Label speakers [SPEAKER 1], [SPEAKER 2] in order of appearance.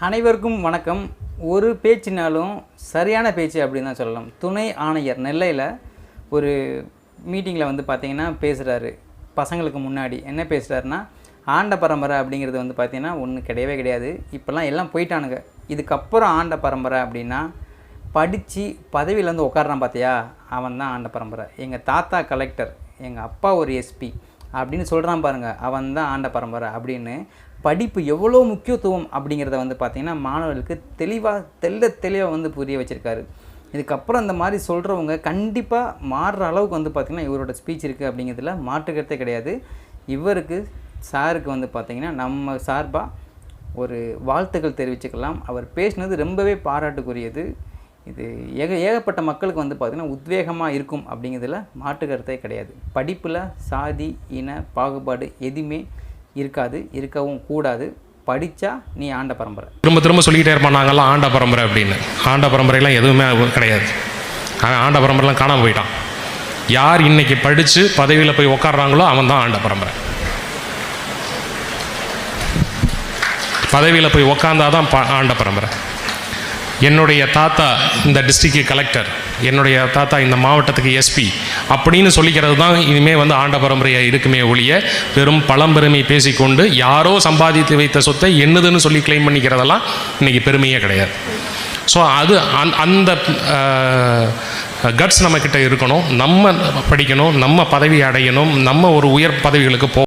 [SPEAKER 1] அனைவருக்கும் வணக்கம். ஒரு பேச்சுனாலும் சரியான பேச்சு அப்படின்னு தான் சொல்லலாம். துணை ஆணையர் நெல்லையில் ஒரு மீட்டிங்கில் வந்து பார்த்திங்கன்னா பேசுகிறாரு பசங்களுக்கு முன்னாடி என்ன பேசுகிறாருன்னா ஆண்ட பரம்பரை அப்படிங்கிறது வந்து பார்த்திங்கன்னா ஒன்றும் கிடையவே கிடையாது. இப்போல்லாம் எல்லாம் போயிட்டானுங்க. இதுக்கப்புறம் ஆண்ட பரம்பரை அப்படின்னா படித்து பதவியில் வந்து உட்காரான் பார்த்தியா அவன் தான் ஆண்ட பரம்பரை. எங்கள் தாத்தா கலெக்டர் எங்கள் அப்பா ஒரு எஸ்பி அப்படின்னு சொல்கிறான் பாருங்கள் அவன் தான் ஆண்ட பரம்பரை அப்படின்னு படிப்பு எவ்வளோ முக்கியத்துவம் அப்படிங்கிறத வந்து பார்த்திங்கன்னா மாணவர்களுக்கு தெளிவாக தெள்ள தெளிவாக வந்து புரிய வச்சுருக்காரு. இதுக்கப்புறம் இந்த மாதிரி சொல்கிறவங்க கண்டிப்பாக மாறுற அளவுக்கு வந்து பார்த்திங்கன்னா இவரோட ஸ்பீச் இருக்குது அப்படிங்கிறதுல மாற்றுக்கிறதே கிடையாது. இவருக்கு சாருக்கு வந்து பார்த்திங்கன்னா நம்ம சார்பாக ஒரு வாழ்த்துக்கள் தெரிவிச்சுக்கலாம். அவர் பேசினது ரொம்பவே பாராட்டுக்குரியது. இது ஏக ஏகப்பட்ட மக்களுக்கு வந்து பார்த்திங்கன்னா உத்வேகமாக இருக்கும் அப்படிங்கிறதுல மாற்று கருத்தே கிடையாது. படிப்பில் சாதி இன பாகுபாடு எதுவுமே இருக்காது இருக்கவும் கூடாது. படித்தா நீ ஆண்ட பரம்பரை.
[SPEAKER 2] திரும்ப திரும்ப சொல்லிக்கிட்டே இருப்பான் நாங்கள்லாம் ஆண்ட பரம்பரை அப்படின்னு. ஆண்ட பரம்பரைலாம் எதுவுமே கிடையாது. அவன் ஆண்ட பரம்பரைலாம் காணாமல் போயிட்டான். யார் இன்னைக்கு படித்து பதவியில் போய் உக்காடுறாங்களோ அவன் தான் ஆண்ட பரம்பரை. பதவியில் போய் உக்காந்தாதான் ஆண்ட பரம்பரை. என்னுடைய தாத்தா இந்த டிஸ்ட்ரிக்ட் கலெக்டர் என்னுடைய தாத்தா இந்த மாவட்டத்துக்கு எஸ்பி அப்படின்னு சொல்லிக்கிறது தான் இனிமேல் வந்து ஆண்ட பரம்பரையாக இருக்குமே ஒழிய வெறும் பழம்பெருமை பேசிக்கொண்டு யாரோ சம்பாதித்து வைத்த சொத்தை என்னதுன்னு சொல்லி க்ளைம் பண்ணிக்கிறதெல்லாம் இன்றைக்கி பெருமையே கிடையாது. ஸோ அது அந் அந்த கட்ஸ் நம்மக்கிட்ட இருக்கணும். நம்ம படிக்கணும் நம்ம பதவி அடையணும் நம்ம ஒரு உயர் பதவிகளுக்கு போ